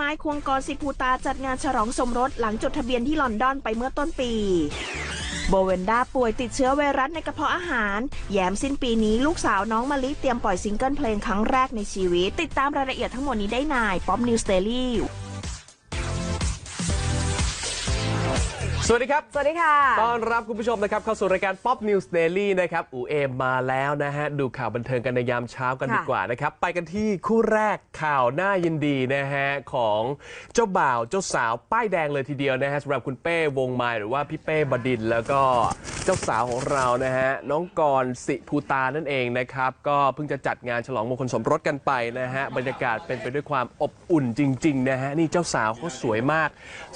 ไม้ควงกรสิภูตาจัดงานฉลองสมรสหลังจดทะเบียนที่ลอนดอนไปเมื่อต้นปี โบเวนด้าป่วยติดเชื้อไวรัสในกระเพาะอาหาร แย้มสิ้นปีนี้ลูกสาวน้องมะลิเตรียมปล่อยซิงเกิลเพลงครั้งแรกในชีวิต ติดตามรายละเอียดทั้งหมดนี้ได้ในป๊อปนิวสเตอรี่ สวัสดีครับ สวัสดีค่ะ ต้อนรับคุณผู้ชมนะครับเข้าสู่รายการ Pop News Daily นะครับ อูเอมมาแล้วนะฮะ ดูข่าวบันเทิงกันในยามเช้ากันค่ะดีกว่านะครับ ไปกันที่คู่แรกข่าวน่ายินดีนะฮะ ของเจ้าบ่าวเจ้าสาวป้ายแดงเลยทีเดียวนะฮะสำหรับคุณเป้วงไม้หรือว่าพี่เป้บดินทร์แล้วก็เจ้าสาวของเรานะฮะน้องกรณ์สิภูตานั่นเองนะครับก็เพิ่งจะจัดงานฉลองมงคลสมรสกันไปนะฮะบรรยากาศเป็นไปด้วยความอบอุ่นจริงๆนะฮะนี่เจ้าสาวเขาสวยมาก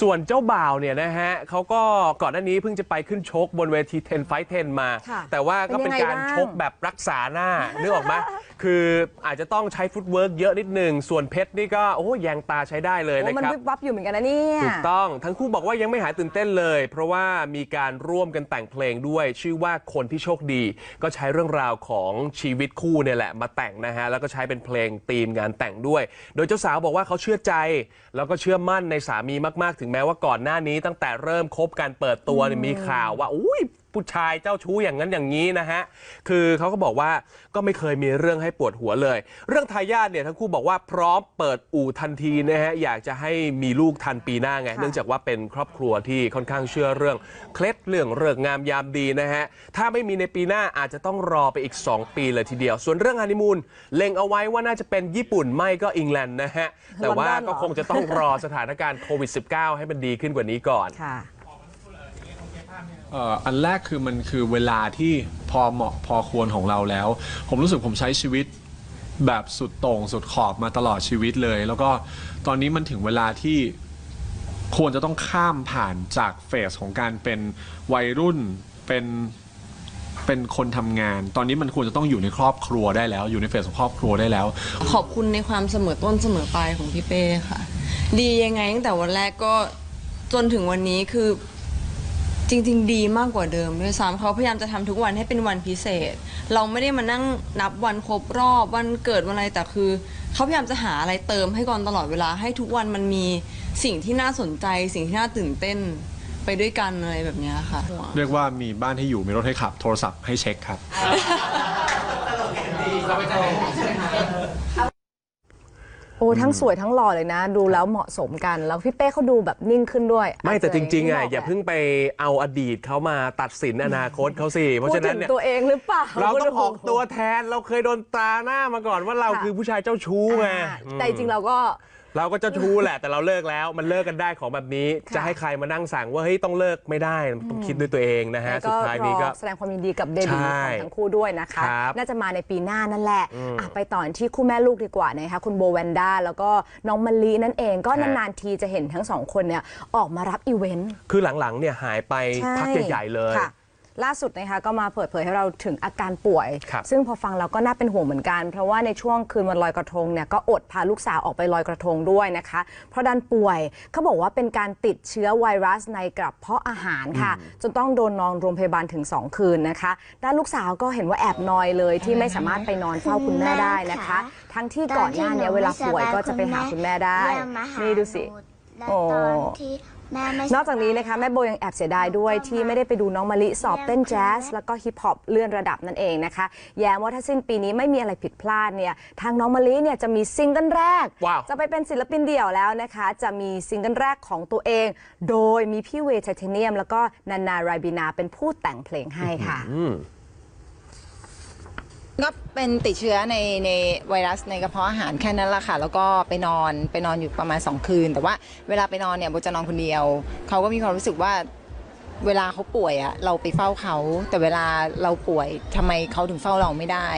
ส่วนเจ้าบ่าวเนี่ยนะฮะเขาก็ก่อนหน้านี้เพิ่งจะไปขึ้นชกบนเวที10 Fight 10 มา ค่ะแต่ว่าก็เป็นเป็นยังไงการบ้าง ชกแบบรักษาหน้า นึกออกไหมคืออาจจะต้องใช้ฟุตเวิร์กเยอะนิดนึงส่วนเพชรนี่ก็โอ้โหแยงตาใช้ได้เลยโอ้นะมันครับ วิบวับอยู่เหมือนกันนะเนี่ย ถูกต้องทั้งคู่บอกว่ายังไม่หายตื่นเต้นเลย เพราะว่ามีการร่วมกันแต่งเพลงด้วย ชื่อว่าคนที่โชคดี ก็ใช้เรื่องราวของชีวิตคู่เนี่ยแหละมาแต่งนะฮะ แล้วก็ใช้เป็นเพลงธีมงานแต่งด้วย โดยเจ้าสาวบอกว่าเขาเชื่อใจ แล้วก็เชื่อมั่นในสามีมาก ๆ ถึงแม้ว่าก่อนหน้านี้ตั้งแต่เริ่มคบการเปิดตัวเนี่ยมีข่าวว่าอุ้ยผู้ชายเจ้าชู้อย่างนั้นอย่างนี้นะฮะ คือเขาก็บอกว่าก็ไม่เคยมีเรื่องให้ปวดหัวเลย เรื่องทายาทเนี่ยทั้งคู่บอกว่าพร้อมเปิดอู่ทันทีนะฮะ อยากจะให้มีลูกทันปีหน้าไงค่ะเนื่องจากว่าเป็นครอบครัวที่ค่อนข้างเชื่อเรื่องเคล็ดเรื่องเรื่องงามยามดีนะฮะ ถ้าไม่มีในปีหน้าอาจจะต้องรอไปอีก 2 ปีเลยทีเดียว ส่วนเรื่องฮันนีมูนเล็งเอาไว้ว่าน่าจะเป็นญี่ปุ่นไม่ก็อังกฤษนะฮะ แต่ว่าลอนดอนเหรอก็คงจะต้องรอสถานการณ์โควิด -19 ให้มันดีขึ้นกว่านี้ก่อนค่ะเอันแรกคือมันคือเวลาที่พอเหมาะพอควรของเราแล้ว ผมรู้สึกผมใช้ชีวิตแบบสุดโต่งสุดขอบมาตลอดชีวิตเลย แล้วก็ตอนนี้มันถึงเวลาที่ควรจะต้องข้ามผ่านจากเฟสของการเป็นวัยรุ่นเป็นเป็นคนทำงาน ตอนนี้มันควรจะต้องอยู่ในครอบครัวได้แล้ว อยู่ในเฟสของครอบครัวได้แล้ว ขอบคุณในความเสมอต้นเสมอปลายของพี่เป้ค่ะ ดียังไงตั้งแต่วันแรกก็จนถึงวันนี้คือ จริง ๆ ดีมากกว่าเดิมด้วยซ้ำเขาพยายามจะทำทุกวันให้เป็นวันพิเศษ เราไม่ได้มานั่งนับวันครบรอบวันเกิดวันอะไรแต่คือเขาพยายามจะหาอะไรเติมให้ก่อนตลอดเวลาให้ทุกวันมันมีสิ่งที่น่าสนใจ สิ่งที่น่าตื่นเต้นไปด้วยกันอะไรแบบเนี้ยค่ะ เรียกว่ามีบ้านให้อยู่มีรถให้ขับโทรศัพท์ให้เช็คครับโอ้ทั้งสวยทั้งหล่อเลยนะ ดูแล้วเหมาะสมกัน แล้วพี่เป้เขาดูแบบนิ่งขึ้นด้วยไม่แต่จริงๆอะจจอย่าเพิ่งไปเอาอดีตเขามาตัดสินอนาคตเขาสิ เพราะพูดฉะนั้ถึนงเนี่ยตัวเองหรือเปล่าเราต้องออกตัวแทนเราเคยโดนตราหน้ามาก่อนว่าเราค่ะคือผู้ชายเจ้าชู้ไงอ่าแต่จริงๆเราก็ เราก็เจ้าชู้แหละแต่เราเลิกแล้ว มันเลิกกันได้ของแบบนี้ค่ะจะให้ใครมานั่งสั่งว่าเฮ้ยต้องเลิกไม่ได้ต้องคิดด้วยตัวเองนะฮะแล้วสุดท้ายนี้ก็รอแสดงความยินดีกับเบบีใช่ของทั้งคู่ด้วยนะคะครับน่าจะมาในปีหน้านั่นแหละอะไปต่อที่คู่แม่ลูกดีกว่านะคะคุณโบแวนด้าแล้วก็น้องมะลินั่นเองก็นานๆทีจะเห็นทั้งสองคนเนี่ยออกมารับอีเวนต์คือหลังๆเนี่ยหายไปพักใหญ่ๆเลยค่ะ ล่าสุดนะคะก็มาเปิดเผยให้เราถึงอาการป่วย ครับ ซึ่งพอฟังเราก็น่าเป็นห่วงเหมือนกัน เพราะว่าในช่วงคืนวันลอยกระทงเนี่ยก็อดพาลูกสาวออกไปลอยกระทงด้วยนะคะ เพราะดันป่วยเขาบอกว่าเป็นการติดเชื้อไวรัสในกระเพาะอาหารค่ะ จนต้องโดนนอนโรงพยาบาลถึง 2 คืนนะคะ ด้านลูกสาวก็เห็นว่าแอบนอยเลยที่ไม่สามารถไปนอนเฝ้าคุณแม่ได้นะคะ ทั้งที่ก่อนหน้าเนี้เวลาป่วยก็จะไปหาคุณแม่ได้ นี่ดูสิโอ้ แม่ไม่นอกจากนี้นะคะแม่โบยังแอบเสียดายด้วยที่ไม่ได้ไปดูน้องมะลิสอบเต้นแจ๊สแล้วก็ฮิปฮอปเลื่อนระดับนั่นเองนะคะ แย้มว่าถ้าสิ้นปีนี้ไม่มีอะไรผิดพลาดเนี่ยทางน้องมะลิเนี่ยจะมีซิงเกิลแรก ว้าว จะไปเป็นศิลปินเดี่ยวแล้วนะคะ จะมีซิงเกิลแรกของตัวเอง โดยมีพี่เวย์ไทเทเนียม แล้วก็นานาไรบินาเป็นผู้แต่งเพลงให้ค่ะ ก็เป็นติดเชื้อในในไวรัสในกระเพาะอาหารแค่นั้นแหละค่ะแล้วก็ไปนอนไปนอนอยู่ประมาณ 2 คืน แต่ว่าเวลาไปนอนเนี่ยโบจะนอนคนเดียว เขาก็มีความรู้สึกว่าเวลาเขาป่วยอะเราไปเฝ้าเขา แต่เวลาเราป่วยทำไมเขาถึงเฝ้าเราไม่ได้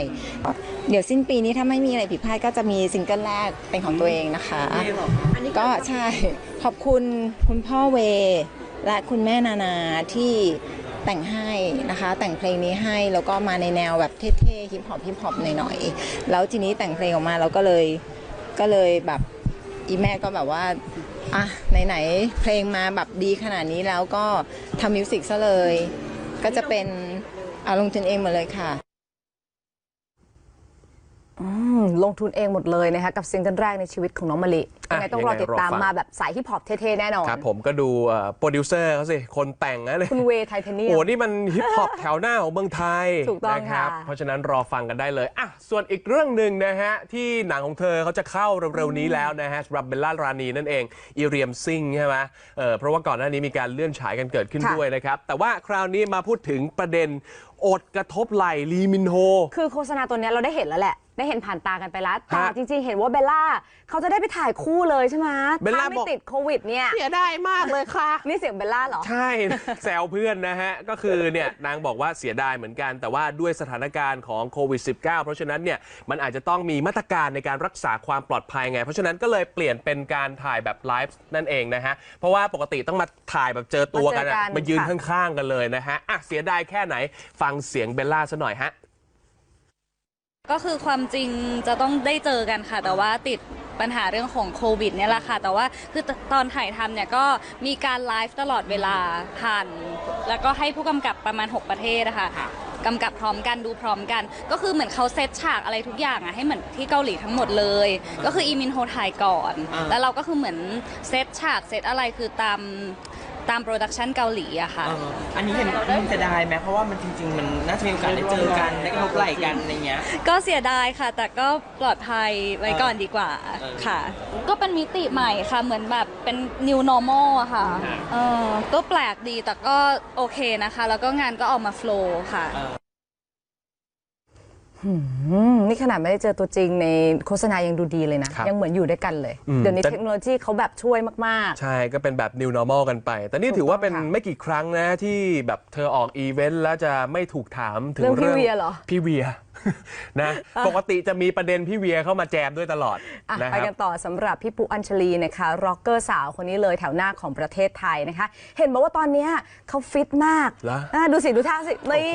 เดี๋ยวสิ้นปีนี้ถ้าไม่มีอะไรผิดพลาดก็จะมีซิงเกิลแรกเป็นของตัวเองนะคะ ก็ใช่ขอบคุณคุณพ่อเว และคุณแม่นานาที่ แต่งให้นะคะ แต่งเพลงนี้ให้แล้วก็มาในแนวแบบเท่ๆฮิปฮอปฮิปฮอปหน่อยๆแล้วทีนี้แต่งเพลงออกมาเราก็เลยก็เลยแบบอีแม่ก็แบบว่าอะไหนๆเพลงมาแบบดีขนาดนี้แล้วก็ทำมิวสิกซะเลย ก็จะเป็นอาลงทุนเองหมดเลยค่ะ ลงทุนเองหมดเลยนะคะกับซิงเกิลแรกในชีวิตของน้องมะลิอะยังไงต้องรอติดตามยังไงรอฟังมาแบบสายฮิปฮอปเท่ๆ แน่นอน ครับผมก็ดูเอ่อโปรดิวเซอร์เขาสิ คนแต่งนะเนี่ยคุณเวย์ไทเทเนียมโอ้นี่มันฮิปฮอปแถวหน้าของเมืองไทยถูกต้องนะครับค่ะเพราะฉะนั้นรอฟังกันได้เลยอะส่วนอีกเรื่องหนึ่งนะฮะ ที่หนังของเธอเขาจะเข้าเร็วๆนี้แล้วนะฮะสำหรับเบลล่ารานีนั่นเองอีเรียมซิงใช่ไหมเออเพราะว่าก่อนหน้านี้มีการเลื่อนฉายกันเกิดขึ้นค่ะด้วยนะครับแต่ว่าคราวนี้มาพูดถึงประเด็นอดกระทบไหลลีมินโฮ คือโฆษณาตัวเนี้ยเราได้เห็นแล้วแหละ ได้เห็นผ่านตากันไปแล้วแต่ฮะจริงๆ เห็นว่าเบลล่าเขาจะได้ไปถ่ายคู่เลยใช่ไหมเบลล่าถ้าไม่บอก ติดโควิดเนี่ยเสียดายมากเลยค่ะ นี่เสียงเบลล่าเหรอ ใช่ แซวเพื่อนนะฮะ ก็คือเนี่ยนางบอกว่าเสียดายเหมือนกัน แต่ว่าด้วยสถานการณ์ของโควิด -19 เพราะฉะนั้นเนี่ยมันอาจจะต้องมีมาตรการในการรักษาความปลอดภัยไง เพราะฉะนั้นก็เลยเปลี่ยนเป็นการถ่ายแบบไลฟ์นั่นเองนะฮะ เพราะว่าปกติต้องมาถ่ายแบบเจอตัวกันอะมาเจอกัน มายืนค่ะข้างๆกันเลยนะฮะอะเสียดายแค่ไหนฟังเสียงเบลล่าซะหน่อยฮะ ก็คือความจริงจะต้องได้เจอกันค่ะ แต่ว่าติดปัญหาเรื่องของโควิดเนี่ยแหละค่ะ แต่ว่าคือตอนถ่ายทำเนี่ยก็มีการไลฟ์ตลอดเวลาผ่าน แล้วก็ให้ผู้กำกับประมาณ 6 ประเทศนะคะกำกับพร้อมกันดูพร้อมกัน ก็คือเหมือนเขาเซตฉากอะไรทุกอย่างอะให้เหมือนที่เกาหลีทั้งหมดเลย ก็คืออีมินโฮถ่ายก่อน แล้วเราก็คือเหมือนเซตฉากเซตอะไรคือตาม ตามโปรดักชันเกาหลีอะค่ะ เอออันนี้เห็นมันจะได้ไหมเพราะว่ามันจริง ๆ มันน่าจะมีโอกาสได้เจอกันได้กระทบไหล่กันอะไรเงี้ย ก็เสียดายค่ะ แต่ก็ปลอดภัยไว้ก่อนดีกว่าเออ ค่ะ ก็เป็นมิติใหม่ค่ะ เหมือนแบบเป็น new normal อะค่ะเออก็แปลกดีแต่ก็โอเคนะคะ แล้วก็งานก็ออกมา flow ค่ะอืม นี่ขนาดไม่ได้เจอตัวจริงในโฆษณายังดูดีเลยนะ ครับยังเหมือนอยู่ด้วยกันเลย อืมเดี๋ยวนี้แต่ เทคโนโลยีเขาแบบช่วยมาก ใช่ก็เป็นแบบ new normal กันไป แต่นี่ถือว่าเป็นถูกต้องค่ะไม่กี่ครั้งนะที่แบบเธอออกอีเวนต์แล้วจะไม่ถูกถามถึงเรื่องพี่เวียเหรอ พี่เวีย นะปกติจะมีประเด็นพี่เวียเข้ามาแจมด้วยตลอดๆอะนะคไปรับ กันต่อสำหรับพี่ปุ๊อัญชลีนะคะร็อกเกอร์สาวคนนี้เลยแถวหน้าของประเทศไทยนะคะ เห็นบอกว่าตอนเนี้ยเขาฟิตมากเหรอ อะดูสิ ดูท่าสิ นี่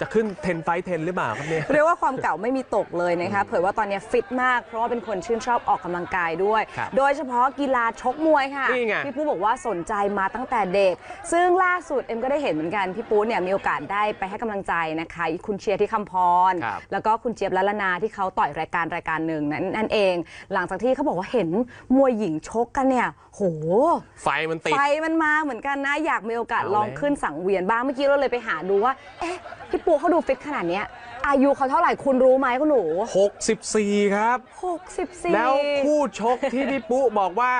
จะขึ้นเทนไฟเทนหรือเปล่าครับเนี่ย เรียกว่าความเก่าไม่มีตกเลยนะคะเผยว่าตอนนี้ฟิตมาก เพราะว่าเป็นคนชื่นชอบออกกำลังกายด้วย ครับโดยเฉพาะกีฬาชกมวยค่ะ นี่ไง พี่ปูบอกว่าสนใจมาตั้งแต่เด็ก ซึ่งล่าสุดเอ็มก็ได้เห็นเหมือนกันพี่ปูเนี่ยมีโอกาสได้ไปให้กำลังใจนะคะคุณเชียร์ที่คำพรครับแล้วก็คุณเจี๊ยบละละนาที่เขาต่อยรายการรายการหนึ่งนั่นนั่นเอง หลังจากที่เขาบอกว่าเห็นมวยหญิงชกกันเนี่ยโห ไฟมันติด ไฟมันมาเหมือนกันนะ อยากมีโอกาสเอาลองแล้วขึ้นสังเวียนบ้าง เมื่อกี้เราเลยไปหาดูว่า เอ๊ะ พี่ปูเขาดูฟิตขนาดเนี้ย อายุเขาเท่าไหร่คุณรู้ไหมคุณหนู 64 ครับ 64 แล้วคู่ชกที่พี่ปุ๊บอกว่า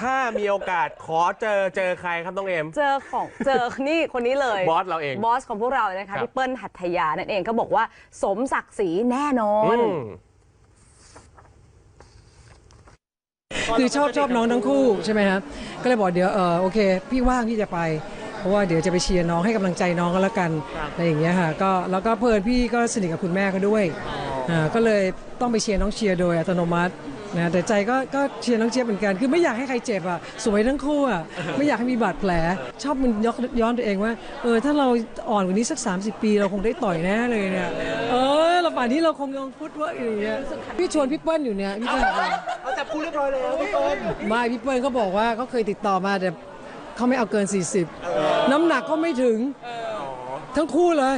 ถ้ามีโอกาสขอเจอเจอใครครับน้องเอ็มเจอของเจอนี่คนนี้เลยบอสเราเองบอสของพวกเรานะครัคะบ พี่เปิ้ลหัตถยานั่นเองก็บอกว่าสมศักดิ์ศรีแน่นอน อืม คือชอบชอบน้องทั้งคู่ใช่ไหมครับก็เลยบอกเดี๋ยวเออโอเค พี่ว่างที่จะไป เพราะว่าเดี๋ยวจะไปเชียร์น้องให้กำลังใจน้องก็แล้วกันอะไรอย่างเงี้ยค่ะก็แล้วก็เพื่อนพี่ก็สนิทกับคุณแม่ก็ด้วยอ่าก็เลยต้องไปเชียร์น้องเชียร์โดยอัตโนมัติ นะแต่ใจก็ก็เชียร์น้องเชียร์เหมือนกันคือไม่อยากให้ใครเจ็บอะสวยทั้งคู่อะไม่อยากให้มีบาดแผล ชอบมันยกย้อนตัวเองว่าเออถ้าเราอ่อนกว่านี้สัก 30 ปีเราคงได้ต่อยแน่เลยเนี่ยเออเราป่านนี้เราคงยังฟุตเว่าอย่างเงี้ยพี่ชวนพี่เปิ้ลอยู่เนี่ยพี่เปิ้ลเอาจับคู่เรียบร้อยแล้วพี่เปิ้ลไม่พี่เปิ้ลเขาบอกว่าเขาเคยติดต่อมาแต่เขาไม่เอาเกิน 40 น้ำหนักก็ไม่ถึงทั้งคู่เลย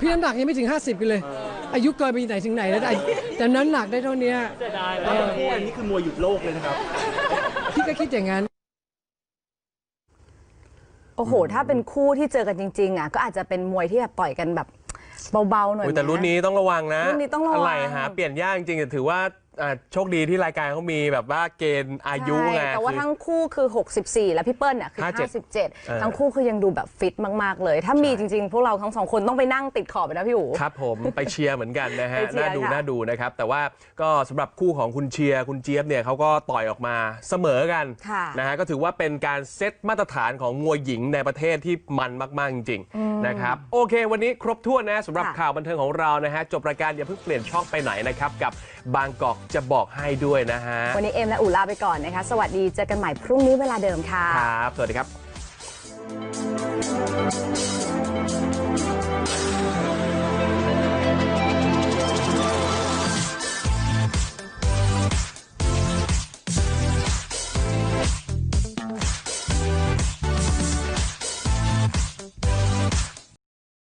พี่น้ำหนักยังไม่ถึง 50กันเลย อายุเกินไปไหนถึงไหนแล้วแต่แต่น้ำหนักได้เท่านี้แล้วทั้งคู่อันนี้คือมวยหยุดโลกเลยนะครับพี่ก็คิดอย่างนั้นโอ้โห ถ้าเป็นคู่ที่เจอกันจริง ๆ อะ ก็อาจจะเป็นมวยที่แบบต่อยกันแบบเบาๆหน่อยอุ๊ยแต่ไหมรุ่นนี้ต้องระวังนะรุ่นนี้ต้องระวังอะไรหาเปลี่ยนยากจริงๆแต่ถือว่า อ่าโชคดีที่รายการเขามีแบบว่าเกณฑ์อายุไง ใช่แต่ว่าคือทั้งคู่คือ 64 แล้วพี่เปิ้ลเนี่ยคือ57 57 ทั้งคู่คือยังดูแบบฟิตมาก ๆ เลย ถ้ามีจริง ๆ พวกเราทั้งสองคนต้องไปนั่งติดขอบไปนะพี่อู๋ ครับผม ไปเชียร์เหมือนกันนะฮะไปเชียร์น่าดูค่ะ น่าดูนะครับ แต่ว่าก็สำหรับคู่ของคุณเชียร์คุณเจี๊ยบเนี่ยเขาก็ต่อยออกมาเสมอกันค่ะนะฮะก็ถือว่าเป็นการเซตมาตรฐานของมวยหญิงในประเทศที่มันมาก ๆ จริงๆนะครับโอเค วันนี้ครบถ้วนนะสำหรับค่ะ ข่าวบันเทิงของเรานะฮะจบรายการอย่าเพิ่งเปลี่ยนช่องไปไหนนะครับกับบางกอกจะบอกให้ด้วยนะฮะ วันนี้เอ็มและอู๋ลาไปก่อนนะคะ สวัสดีเจอกันใหม่พรุ่งนี้เวลาเดิมค่ะ ครับ สวัสดีครับ